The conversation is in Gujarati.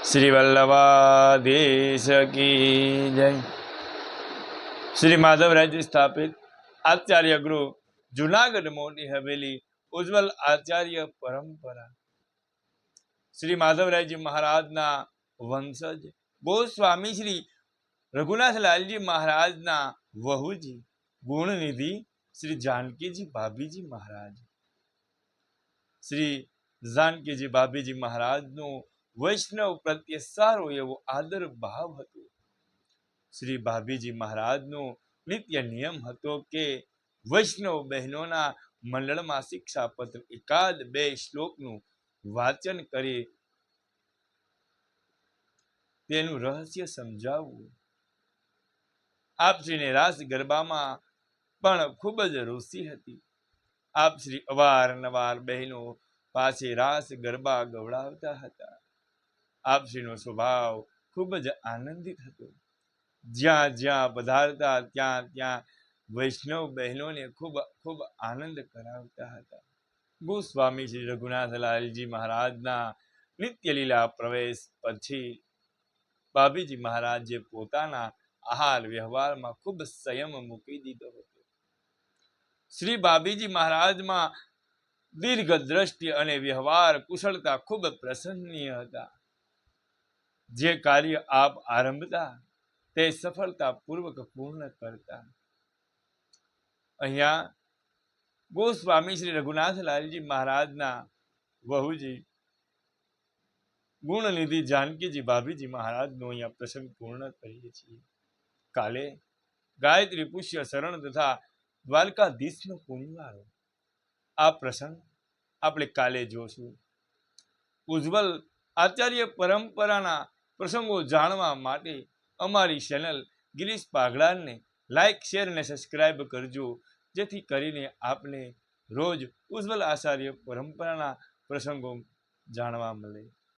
શ્રી વલ્લભાધીશ કી જય શ્રી માધવરાયજી સ્થાપિત આચાર્ય ગૃહ જુનાગઢ મોટી હવેલી ઉજ્જવલ આચાર્ય પરંપરા શ્રી માધવરાયજી મહારાજના વંશજ ગોસ્વામી શ્રી રઘુનાથલાલજી મહારાજના વહુજી ગુણનિધિ શ્રી જાનકીજી ભાભીજી મહારાજ શ્રી જાનકીજી ભાભીજી મહારાજનું વૈષ્ણવ પ્રત્યે સારો એવો આદર ભાવ હતો. શ્રી ભાભીજી મહારાજનો નિત્ય નિયમ હતો કે વૈષ્ણવ બહેનોના મંડળમાં શિક્ષાપત્ર એકાદ બે શ્લોકનું વાચન કરી તેનું રહસ્ય સમજાવવું. આપશ્રીને રાસ ગરબામાં પણ ખૂબ જ રુચિ હતી. આપશ્રી અવારનવાર બહેનો પાસે રાસ ગરબા ગવડાવતા હતા. આપશ્રીનો સ્વભાવ ખૂબ જ આનંદિત હતો. જ્યાં જ્યાં પધારતા ત્યાં ત્યાં વૈષ્ણવ બહેનોને ખૂબ ખૂબ આનંદ કરાવતા હતા. ગોસ્વામી શ્રી રઘુનાથલાલજી મહારાજના નિત્યલીલા પ્રવેશ પછી બાબીજી મહારાજે પોતાના આહાર વ્યવહારમાં ખૂબ સંયમ મૂકી દીધો હતો. શ્રી બાબીજી મહારાજમાં દીર્ઘ દ્રષ્ટિ અને વ્યવહાર કુશળતા ખૂબ પ્રસન્નીય હતા. જે કાર્ય આપ આરંભતા, તે સફળતાપૂર્વક પૂર્ણ કરતા. અહીંયા ગોસ્વામી શ્રી રઘુનાથ લાલજી મહારાજના વહુજી, ગુણનિધિ જાનકીજી ભાભીજી મહારાજનો અહીંયા પ્રસંગ પૂર્ણ કરીએ છીએ. કાલે ગાયત્રી પુષ્ય શરણ તથા દ્વારકાધીશનો પુણ્યવાળો આ પ્રસંગ આપણે કાલે જોશું. ઉજ્જવલ આચાર્ય પરંપરાના પ્રસંગો જાણવા માટે અમારી ચેનલ ગિરીશ પાઘડાને લાઇક શેર અને સબસ્ક્રાઇબ કરજો. જેથી કરીને આપને રોજ ઉજ્જવલ આચાર્ય પરંપરાના પ્રસંગો જાણવા મળે.